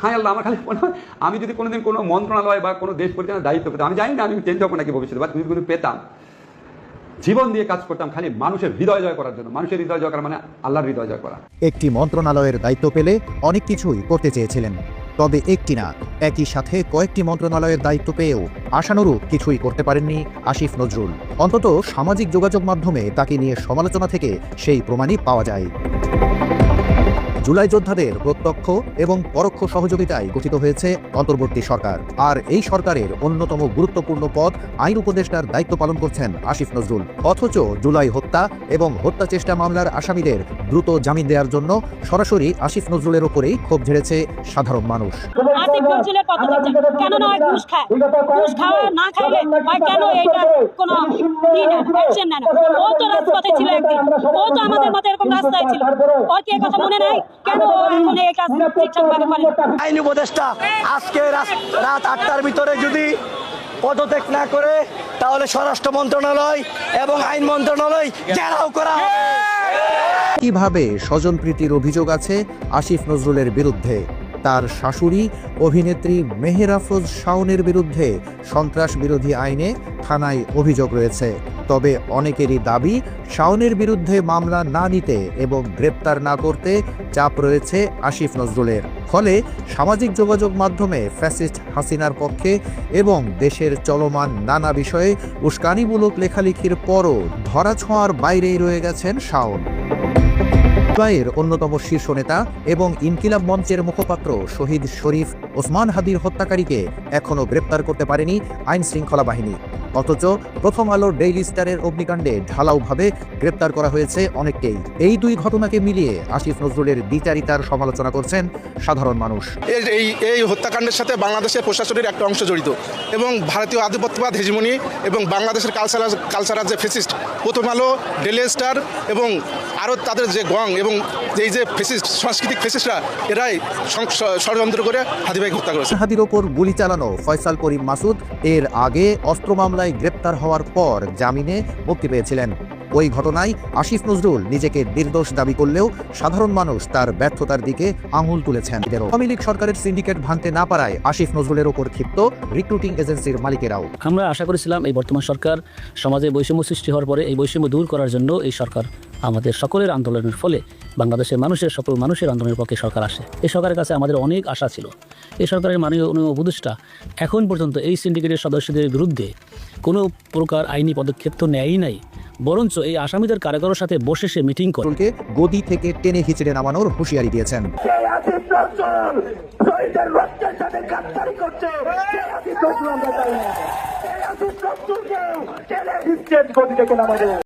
হায় আল্লাহ, আমার খালি মনে হয় আমি যদি কোনোদিন কোনো মন্ত্রণালয় বা কোনো দেশ পরিচালনার দায়িত্ব পেতাম, আমি জানি না আমি চেঞ্জ হব নাকি ভবিষ্যতে বা তুমি কিন্তু পেতাম। জীবন দিয়ে কাজ করতাম খালি মানুষের হৃদয় জয় করার জন্য, মানুষের হৃদয় জয় করা মানে আল্লাহর হৃদয় জয় করা। একটি মন্ত্রণালয়ের দায়িত্ব পেলে অনেক কিছুই করতে চেয়েছিলেন, তবে একটি না, একই সাথে কয়েকটি মন্ত্রণালয়ের দায়িত্ব পেয়েও আশানুরূপ কিছুই করতে পারেননি আসিফ নজরুল। অন্তত সামাজিক যোগাযোগ মাধ্যমে তাকে নিয়ে সমালোচনা থেকে সেই প্রমাণই পাওয়া যায়। জুলাই যোদ্ধাদের প্রত্যক্ষ এবং পরোক্ষ সহযোগিতায় গঠিত হয়েছে অন্তর্বর্তী সরকার। আর এই সরকারের অন্যতম গুরুত্বপূর্ণ পদ আইন উপদেষ্টার দায়িত্ব পালন করছেন আসিফ নজরুল। অথচ জুলাই হত্যা এবং হত্যা চেষ্টা মামলার আসামিদের দ্রুত জামিন দেওয়ার জন্য সরাসরি আসিফ নজরুলের ওপরেই ক্ষোভ ঝেড়েছে সাধারণ মানুষ। না খাইলে কেন কোনো ও তো রাজপথে ছিল একদিন। ও তো আমাদের মতো এরকম রাস্তায় ছিল। ওর কি কথা মনে নাই? আইন উপদেষ্টা আজকে রাত- আটটার ভিতরে যদি পদত্যাগ না করে তাহলে স্বরাষ্ট্র মন্ত্রণালয় এবং আইন মন্ত্রণালয় ঘেরাও করা কীভাবে স্বজনপ্রীতির অভিযোগ আছে আসিফ নজরুলের বিরুদ্ধে? তার শাশুড়ি অভিনেত্রী মেহেরাফরোজ শাওনের বিরুদ্ধে সন্ত্রাস বিরোধী আইনে থানায় অভিযোগ রয়েছে। তবে অনেকেরই দাবি, শাওনের বিরুদ্ধে মামলা না নিতে এবং গ্রেপ্তার না করতে চাপ রয়েছে আসিফ নজরুলের। ফলে সামাজিক যোগাযোগ মাধ্যমে ফ্যাসিস্ট হাসিনার পক্ষে এবং দেশের চলমান নানা বিষয়ে উস্কানিমূলক লেখালেখির পরও ধরাছোঁয়ার বাইরেই রয়ে গেছেন শাওন। জুলাইয়ের অন্যতম শীর্ষ নেতা এবং ইনকিলাব মঞ্চের মুখপাত্র শহীদ শরীফ ওসমান হাদির হত্যাকারীকে এখনও গ্রেপ্তার করতে পারেনি আইন শৃঙ্খলা বাহিনী। অথচ প্রথম আলোর ডেইলি স্টারের অগ্নিকাণ্ডে ঢালাওভাবে গ্রেপ্তার করা হয়েছে অনেককেই। এই দুই ঘটনাকে মিলিয়ে আসিফ নজরুলের বিচারিতার সমালোচনা করছেন সাধারণ মানুষ। এই এই হত্যাকাণ্ডের সাথে বাংলাদেশের প্রশাসনের একটা অংশ জড়িত এবং ভারতীয় আধিপত্যবাদ হেজিমনি এবং বাংলাদেশের কালচারাল কালচারাল যে ফেসিস্ট প্রথম আলো ডেলি স্টার এবং আরও তাদের যে গং এবং এই যে ফেসিস্ট সাংস্কৃতিক ফেসিস্টরা এরাই ষড়যন্ত্র করে হাদিভাইকে হত্যা করেছে। হাদির ওপর গুলি চালানো ফয়সাল করিম মাসুদ। এর আগে অস্ত্র মামলায় গ্রেপ্তার হওয়ার পর জামিনে মুক্তি পেয়েছিলেন। ওই ঘটনায় আসিফ নজরুল নিজেকে নির্দোষ দাবি করলেও সাধারণ মানুষ তার ব্যর্থতার দিকে আঙুল তুলেছেন। আওয়ামী লীগ সরকারের সিন্ডিকেট ভাঙতে না পারায় আসিফ নজরুলের ওপর ক্ষিপ্ত রিক্রুটিং এজেন্সির মালিকেরাও। আমরা আশা করেছিলাম এই বর্তমান সরকার সমাজে বৈষম্য সৃষ্টি হওয়ার পরে এই বৈষম্য দূর করার জন্য এই সরকার আমাদের সকলের আন্দোলনের ফলে বাংলাদেশের মানুষের সকল মানুষের আন্দোলনের পক্ষে সরকার আসে। এই সরকারের কাছে আমাদের অনেক আশা ছিল। এই সরকারের মাননীয় উপদেষ্টা এখন পর্যন্ত এই সিন্ডিকেটের সদস্যদের বিরুদ্ধে কোনো প্রকার আইনি পদক্ষেপ তো নেয়ই নাই বরঞ্চ এই আসামিদের কারাগারের সাথে বসে সে মিটিং করে। গদি থেকে টেনে হিচড়ে নামানোর হুঁশিয়ারি দিয়েছেন। করছে।